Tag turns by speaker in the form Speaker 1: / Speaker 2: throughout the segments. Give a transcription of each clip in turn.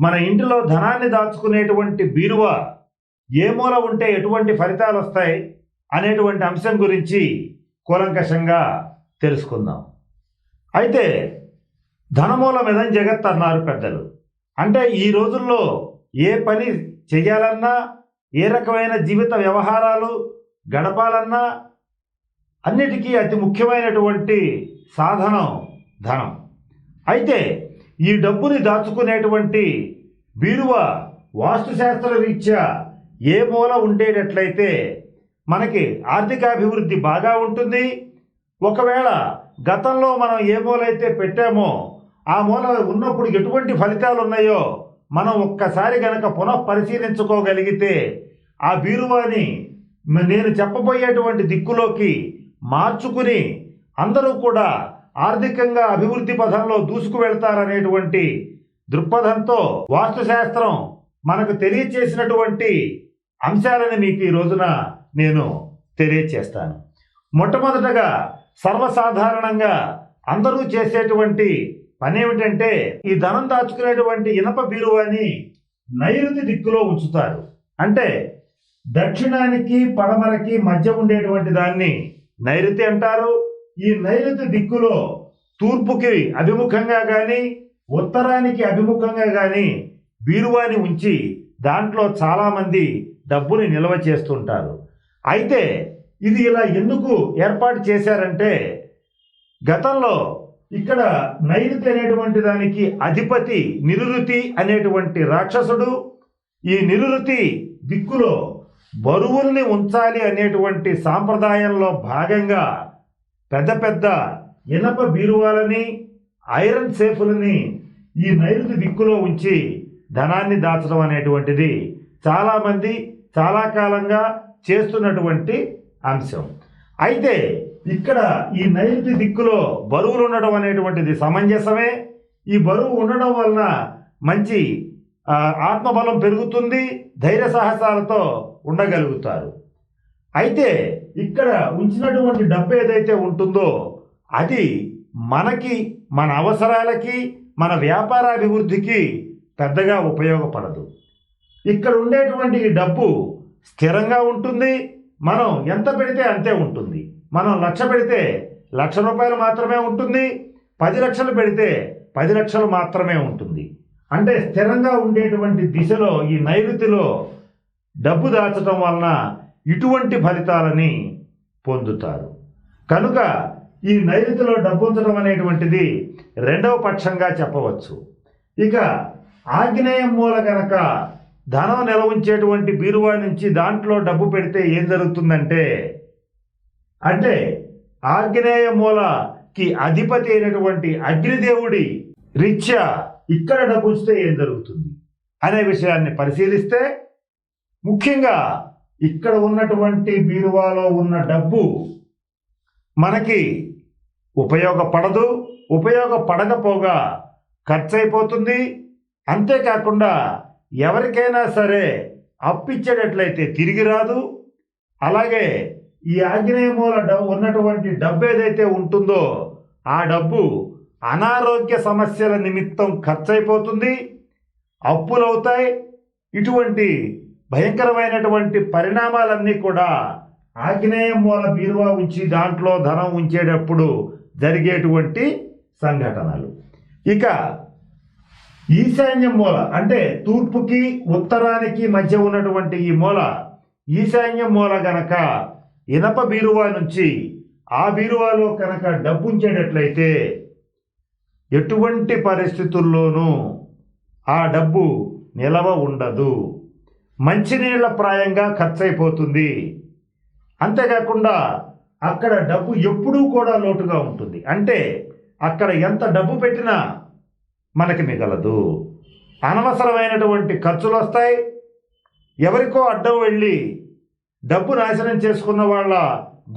Speaker 1: మన ఇంటిలో ధనాన్ని దాచుకునేటువంటి బీరువ ఏ మూల ఉంటే ఎటువంటి ఫలితాలు వస్తాయి అనేటువంటి అంశం గురించి కూలంకషంగా తెలుసుకుందాం. అయితే ధనమూలమిదం జగత్ అన్నారు పెద్దలు. అంటే ఈ రోజుల్లో ఏ పని చేయాలన్నా ఏ రకమైన జీవిత వ్యవహారాలు గడపాలన్నా అన్నిటికీ అతి ముఖ్యమైనటువంటి సాధనం ధనం. అయితే ఈ డబ్బుని దాచుకునేటువంటి బీరువ వాస్తుశాస్త్ర రీత్యా ఏ మూల ఉండేటట్లయితే మనకి ఆర్థికాభివృద్ధి బాగా ఉంటుంది. ఒకవేళ గతంలో మనం ఏ మూల అయితే పెట్టామో ఆ మూల ఉన్నప్పుడు ఎటువంటి ఫలితాలు ఉన్నాయో మనం ఒక్కసారి గనక పునః పరిశీలించుకోగలిగితే ఆ బీరువాని నేను చెప్పబోయేటువంటి దిక్కులోకి మార్చుకుని అందరూ కూడా ఆర్థికంగా అభివృద్ధి పథంలో దూసుకు వెళ్తారనేటువంటి దృక్పథంతో వాస్తుశాస్త్రం మనకు తెలియచేసినటువంటి అంశాలని మీకు ఈ రోజున నేను తెలియచేస్తాను. మొట్టమొదటగా సర్వసాధారణంగా అందరూ చేసేటువంటి పని ఏమిటంటే ఈ ధనం దాచుకునేటువంటి ఇనప బీరువాని నైరుతి దిక్కులో ఉంచుతారు. అంటే దక్షిణానికి పడమరకి మధ్య ఉండేటువంటి దాన్ని నైరుతి అంటారు. ఈ నైరుతి దిక్కులో తూర్పుకి అభిముఖంగా కానీ ఉత్తరానికి అభిముఖంగా కానీ బీరువాని ఉంచి దాంట్లో చాలామంది డబ్బుని నిల్వ చేస్తుంటారు. అయితే ఇది ఇలా ఎందుకు ఏర్పాటు చేశారంటే గతంలో ఇక్కడ నైరుతి అనేటువంటి దానికి అధిపతి నిరుతి అనేటువంటి రాక్షసుడు ఈ నిరుతి దిక్కులో బరువుల్ని ఉంచాలి అనేటువంటి సాంప్రదాయంలో భాగంగా పెద్ద పెద్ద ఇనప బీరువాలని ఐరన్ సేఫులని ఈ నైరుతి దిక్కులో ఉంచి ధనాన్ని దాచడం అనేటువంటిది చాలామంది చాలా కాలంగా చేస్తున్నటువంటి అంశం. అయితే ఇక్కడ ఈ నైరుతి దిక్కులో బరువులు ఉండడం అనేటువంటిది సమంజసమే. ఈ బరువు ఉండడం వలన మంచి ఆత్మబలం పెరుగుతుంది ధైర్య సాహసాలతో ఉండగలుగుతారు. అయితే ఇక్కడ ఉంచినటువంటి డబ్బు ఏదైతే ఉంటుందో అది మనకి మన అవసరాలకి మన వ్యాపార అభివృద్ధికి పెద్దగా ఉపయోగపడదు. ఇక్కడ ఉండేటువంటి డబ్బు స్థిరంగా ఉంటుంది మనం ఎంత పెడితే అంతే ఉంటుంది. మనం లక్ష పెడితే లక్ష రూపాయలు మాత్రమే ఉంటుంది పది లక్షలు పెడితే పది లక్షలు మాత్రమే ఉంటుంది. అంటే స్థిరంగా ఉండేటువంటి దిశలో ఈ నైరుతిలో డబ్బు దాచడం వలన ఇటువంటి ఫలితాలని పొందుతారు. కనుక ఈ నైరుతిలో డబ్బు ఉంచడం అనేటువంటిది రెండవ పక్షంగా చెప్పవచ్చు. ఇక ఆగ్నేయం మూల కనుక ధనం నిల ఉంచేటువంటి బీరువా నుంచి దాంట్లో డబ్బు పెడితే ఏం జరుగుతుందంటే అంటే ఆగ్నేయ మూలకి అధిపతి అయినటువంటి అగ్నిదేవుడి రీత్యా ఇక్కడ డబ్బు ఉంచితే ఏం జరుగుతుంది? అనే విషయాన్ని పరిశీలిస్తే ముఖ్యంగా ఇక్కడ ఉన్నటువంటి బీరువాలో ఉన్న డబ్బు మనకి ఉపయోగపడదు ఉపయోగపడకపోగా ఖర్చు అయిపోతుంది అంతేకాకుండా ఎవరికైనా సరే అప్పిచ్చేటట్లయితే తిరిగి రాదు. అలాగే ఈ ఆగ్నేయ మూల ఉన్నటువంటి డబ్బు ఏదైతే ఉంటుందో ఆ డబ్బు అనారోగ్య సమస్యల నిమిత్తం ఖర్చు అయిపోతుంది అప్పులవుతాయి. ఇటువంటి భయంకరమైనటువంటి పరిణామాలన్నీ కూడా ఆగ్నేయం మూల బీరువా ఉంచి దాంట్లో ధనం ఉంచేటప్పుడు జరిగేటువంటి సంఘటనలు. ఇక ఈశాన్యం మూల అంటే తూర్పుకి ఉత్తరానికి మధ్య ఉన్నటువంటి ఈ మూల ఈశాన్యం మూల గనక ఇనప బీరువా నుంచి ఆ బీరువాలో కనుక డబ్బు ఉంచేటట్లయితే ఎటువంటి పరిస్థితుల్లోనూ ఆ డబ్బు నిలవ ఉండదు. మంచినీళ్ళ ప్రాయంగా ఖర్చు అయిపోతుంది అంతేకాకుండా అక్కడ డబ్బు ఎప్పుడూ కూడా లోటుగా ఉంటుంది. అంటే అక్కడ ఎంత డబ్బు పెట్టినా మనకి మిగలదు. అనవసరమైనటువంటి ఖర్చులు వస్తాయి ఎవరికో అడ్డం వెళ్ళి డబ్బు నాశనం చేసుకున్న వాళ్ళ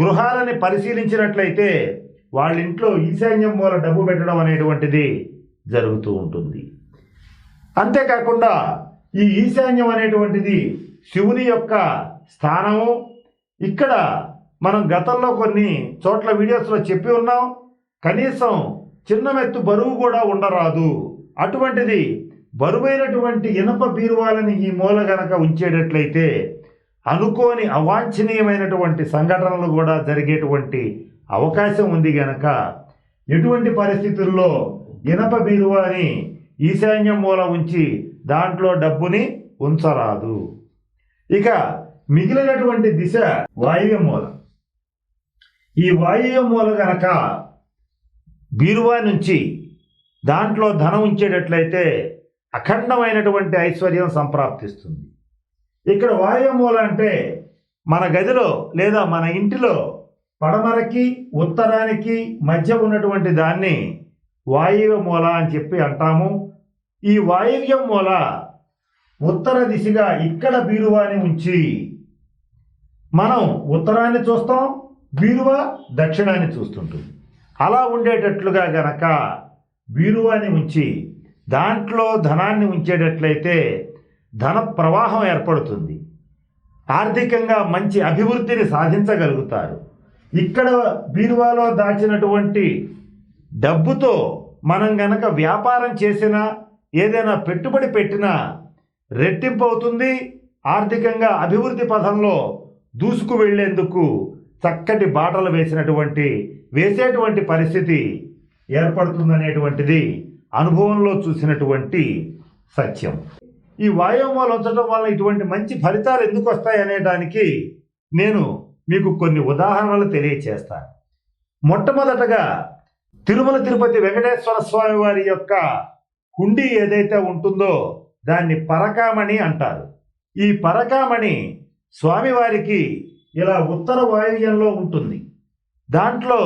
Speaker 1: గృహాలని పరిశీలించినట్లయితే వాళ్ళ ఇంట్లో ఈశాన్యం మూల డబ్బు పెట్టడం అనేటువంటిది జరుగుతూ ఉంటుంది. అంతేకాకుండా ఈ ఈశాన్యం అనేటువంటిది శివుని యొక్క స్థానము. ఇక్కడ మనం గతంలో కొన్ని చోట్ల వీడియోస్లో చెప్పి ఉన్నాం. కనీసం చిన్న మెత్తు బరువు కూడా ఉండరాదు. అటువంటిది బరువైనటువంటి ఇనప బీరువాలని ఈ మూల గనక ఉంచేటట్లయితే అనుకోని అవాంఛనీయమైనటువంటి సంఘటనలు కూడా జరిగేటువంటి అవకాశం ఉంది గనక ఎటువంటి పరిస్థితుల్లో ఇనప బీరువాని ఈశాన్యం మూల ఉంచి దాంట్లో డబ్బుని ఉంచరాదు. ఇక మిగిలినటువంటి దిశ వాయువ్య మూల. ఈ వాయువ్య మూల గనక బీరువా నుంచి దాంట్లో ధనం ఉంచేటట్లయితే అఖండమైనటువంటి ఐశ్వర్యం సంప్రాప్తిస్తుంది. ఇక్కడ వాయువ్య మూల అంటే మన గదిలో లేదా మన ఇంటిలో పడమరకి ఉత్తరానికి మధ్య ఉన్నటువంటి దాన్ని వాయువ్య మూల అని చెప్పి అంటాము. ఈ వాయువ్యం మూల ఉత్తర దిశగా ఇక్కడ బీరువాని ఉంచి మనం ఉత్తరాన్ని చూస్తాం బీరువా దక్షిణాన్ని చూస్తుంటుంది. అలా ఉండేటట్లుగా గనక బీరువాని ఉంచి దాంట్లో ధనాన్ని ఉంచేటట్లయితే ధన ప్రవాహం ఏర్పడుతుంది. ఆర్థికంగా మంచి అభివృద్ధిని సాధించగలుగుతారు. ఇక్కడ బీరువాలో దాచినటువంటి డబ్బుతో మనం గనక వ్యాపారం చేసినా ఏదైనా పెట్టుబడి పెట్టినా రెట్టింపు అవుతుంది. ఆర్థికంగా అభివృద్ధి పథంలో దూసుకు వెళ్ళేందుకు చక్కటి బాటలు వేసినటువంటి వేసేటువంటి పరిస్థితి ఏర్పడుతుందనేటువంటిది అనుభవంలో చూసినటువంటి సత్యం. ఈ వాయుమూలు ఉంచడం వల్ల ఇటువంటి మంచి ఫలితాలు ఎందుకు వస్తాయి అనేదానికి నేను మీకు కొన్ని ఉదాహరణలు తెలియచేస్తాను. మొట్టమొదటగా తిరుమల తిరుపతి వెంకటేశ్వర స్వామి వారి యొక్క హుండీ ఏదైతే ఉంటుందో దాన్ని పరకామణి అంటారు. ఈ పరకామణి స్వామివారికి ఇలా ఉత్తర వాయువ్యంలో ఉంటుంది. దాంట్లో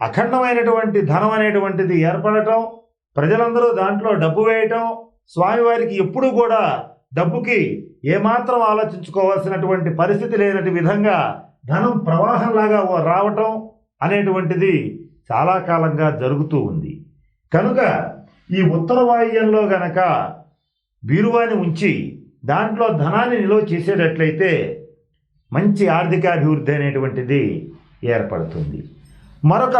Speaker 1: అఖండమైనటువంటి ధనం అనేటువంటిది ఏర్పడటం ప్రజలందరూ దాంట్లో డబ్బు వేయటం స్వామివారికి ఎప్పుడు కూడా డబ్బుకి ఏమాత్రం ఆలోచించుకోవాల్సినటువంటి పరిస్థితి లేనటి విధంగా ధనం ప్రవాహంలాగా రావటం అనేటువంటిది చాలా కాలంగా జరుగుతూ ఉంది. కనుక ఈ ఉత్తర వాయువ్యంలో గనక బీరువాని ఉంచి దాంట్లో ధనాన్ని నిల్వ చేసేటట్లయితే మంచి ఆర్థికాభివృద్ధి అనేటువంటిది ఏర్పడుతుంది. మరొక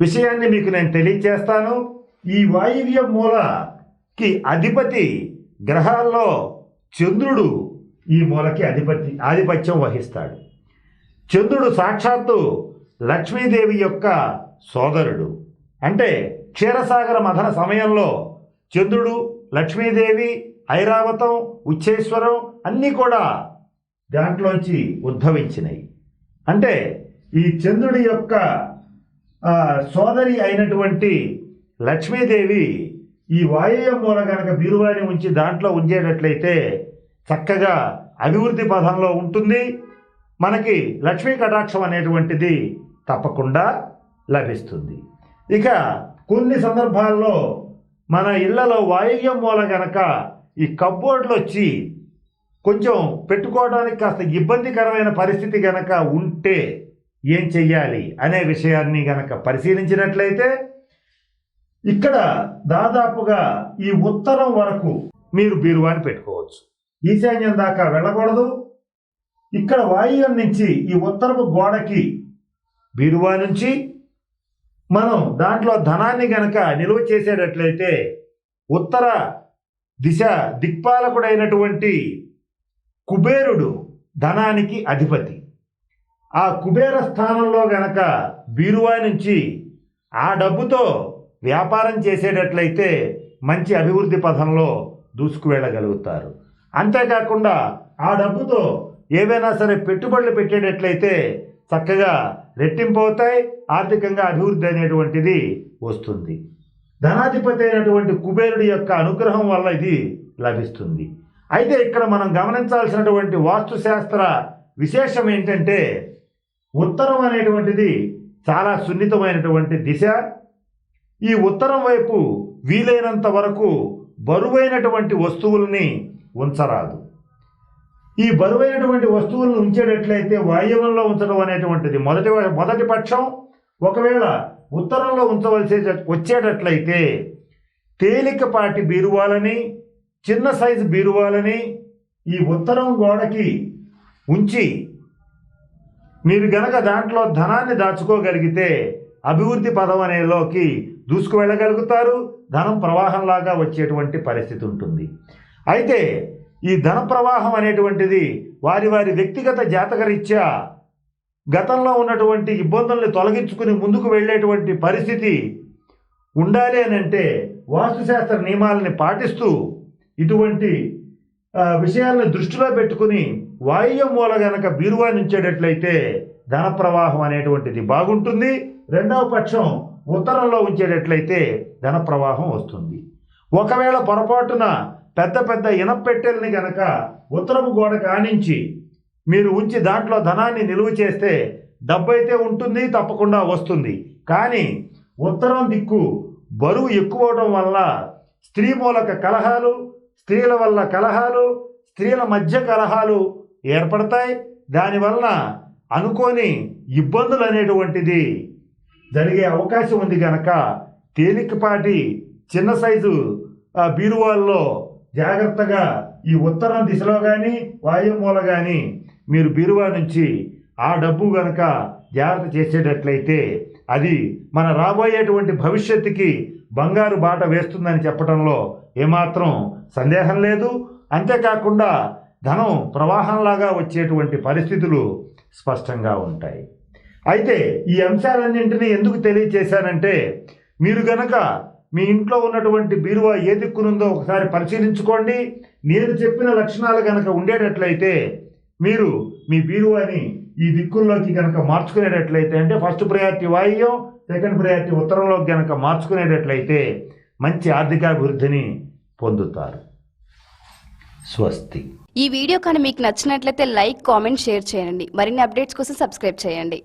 Speaker 1: విషయాన్ని మీకు నేను తెలియచేస్తాను. ఈ వాయువ్య మూలకి అధిపతి గ్రహాల్లో చంద్రుడు ఈ మూలకి అధిపతి ఆధిపత్యం వహిస్తాడు. చంద్రుడు సాక్షాత్తు లక్ష్మీదేవి యొక్క సోదరుడు. అంటే క్షీరసాగర మథన సమయంలో చంద్రుడు లక్ష్మీదేవి ఐరావతం ఉచ్చేశ్వరం అన్నీ కూడా దాంట్లోంచి ఉద్భవించినాయి. అంటే ఈ చంద్రుడి యొక్క సోదరి అయినటువంటి లక్ష్మీదేవి ఈ వాయువ్య మూల కనుక బీరువాని ఉంచి దాంట్లో ఉంచేటట్లయితే చక్కగా అభివృద్ధి పథంలో ఉంటుంది. మనకి లక్ష్మీ కటాక్షం అనేటువంటిది తప్పకుండా లభిస్తుంది. ఇక కొన్ని సందర్భాల్లో మన ఇళ్ళలో వాయువ్యం మూల కనుక ఈ కబ్బోర్డ్లు వచ్చి కొంచెం పెట్టుకోవడానికి కాస్త ఇబ్బందికరమైన పరిస్థితి గనక ఉంటే ఏం చెయ్యాలి అనే విషయాన్ని గనక పరిశీలించినట్లయితే ఇక్కడ దాదాపుగా ఈ ఉత్తరం వరకు మీరు బీరువాని పెట్టుకోవచ్చు. ఈశాన్యం దాకా వెళ్ళకూడదు. ఇక్కడ వాయువ్యం నుంచి ఈ ఉత్తరపు గోడకి బీరువా నుంచి మనం దాంట్లో ధనాన్ని గనక నిలువ చేసేటట్లయితే ఉత్తర దిశ దిక్పాలకుడైనటువంటి కుబేరుడు ధనానికి అధిపతి. ఆ కుబేర స్థానంలో గనక బీరువా నుంచి ఆ డబ్బుతో వ్యాపారం చేసేటట్లయితే మంచి అభివృద్ధి పథంలో దూసుకు వెళ్ళగలుగుతారు అంతేకాకుండా ఆ డబ్బుతో ఏవైనా సరే పెట్టుబడులు పెట్టేటట్లయితే చక్కగా రెట్టింపు అవుతాయి ఆర్థికంగా అభివృద్ధి అనేటువంటిది వస్తుంది. ధనాధిపతి అయినటువంటి కుబేరుడి యొక్క అనుగ్రహం వల్ల ఇది లభిస్తుంది. అయితే ఇక్కడ మనం గమనించాల్సినటువంటి వాస్తుశాస్త్ర విశేషం ఏంటంటే ఉత్తరం అనేటువంటిది చాలా సున్నితమైనటువంటి దిశ. ఈ ఉత్తరం వైపు వీలైనంత వరకు బరువైనటువంటి వస్తువుల్ని ఉంచరాదు. ఈ బరువైనటువంటి వస్తువులను ఉంచేటట్లయితే వాయువంలో ఉంచడం అనేటువంటిది మొదటి మొదటి పక్షం ఒకవేళ ఉత్తరంలో ఉంచవలసి వచ్చేటట్లయితే తేలికపాటి బీరువాలని చిన్న సైజు బీరువాలని ఈ ఉత్తరం గోడకి ఉంచి మీరు గనక దాంట్లో ధనాన్ని దాచుకోగలిగితే అభివృద్ధి పదం అనేలోకి దూసుకు వెళ్ళగలుగుతారు ధనం ప్రవాహంలాగా వచ్చేటువంటి పరిస్థితి ఉంటుంది. అయితే ఈ ధన ప్రవాహం అనేటువంటిది వారి వారి వ్యక్తిగత జాతకరీత్యా గతంలో ఉన్నటువంటి ఇబ్బందుల్ని తొలగించుకుని ముందుకు వెళ్ళేటువంటి పరిస్థితి ఉండాలి అని అంటే వాస్తుశాస్త్ర నియమాలని పాటిస్తూ ఇటువంటి విషయాలను దృష్టిలో పెట్టుకుని వాయువ్య మూల గనక బీరువా నుంచేటట్లయితే ధన ప్రవాహం అనేటువంటిది బాగుంటుంది. రెండవ పక్షం ఉత్తరంలో ఉంచేటట్లయితే ధన ప్రవాహం వస్తుంది. ఒకవేళ పొరపాటున పెద్ద పెద్ద ఇనపెట్టెల్ని గనక ఉత్తరపు గోడ కానించి మీరు ఉంచి దాంట్లో ధనాన్ని నిలువ చేస్తే డబ్బు అయితే ఉంటుంది తప్పకుండా వస్తుంది. కానీ ఉత్తరం దిక్కు బరువు ఎక్కువ వల్ల స్త్రీ మూలక కలహాలు స్త్రీల వల్ల కలహాలు స్త్రీల మధ్య కలహాలు ఏర్పడతాయి. దానివలన అనుకోని ఇబ్బందులు అనేటువంటిది జరిగే అవకాశం ఉంది కనుక తేలికపాటి చిన్న సైజు బీరువాల్లో జాగ్రత్తగా ఈ ఉత్తరం దిశలో కానీ వాయుమూల కానీ మీరు బీరువా నుంచి ఆ డబ్బు గనక జాగ్రత్త చేసేటట్లయితే అది మన రాబోయేటువంటి భవిష్యత్తుకి బంగారు బాట వేస్తుందని చెప్పడంలో ఏమాత్రం సందేహం లేదు. అంతేకాకుండా ధనం ప్రవాహంలాగా వచ్చేటువంటి పరిస్థితులు స్పష్టంగా ఉంటాయి. అయితే ఈ అంశాలన్నింటినీ ఎందుకు తెలియచేశానంటే మీరు గనక మీ ఇంట్లో ఉన్నటువంటి బీరువా ఏ దిక్కునుందో ఒకసారి పరిశీలించుకోండి. నేను చెప్పిన లక్షణాలు కనుక ఉండేటట్లయితే మీరు మీ బీరువాని ఈ దిక్కుల్లోకి కనుక మార్చుకునేటట్లయితే అంటే ఫస్ట్ ప్రయారిటీ వాయువ్యం సెకండ్ ప్రయారిటీ ఉత్తరంలోకి కనుక మార్చుకునేటట్లయితే మంచి ఆర్థికాభివృద్ధిని పొందుతారు. స్వస్తి.
Speaker 2: ఈ వీడియో కానీ మీకు నచ్చినట్లయితే లైక్ కామెంట్ షేర్ చేయండి. మరిన్ని అప్డేట్స్ కోసం సబ్స్క్రైబ్ చేయండి.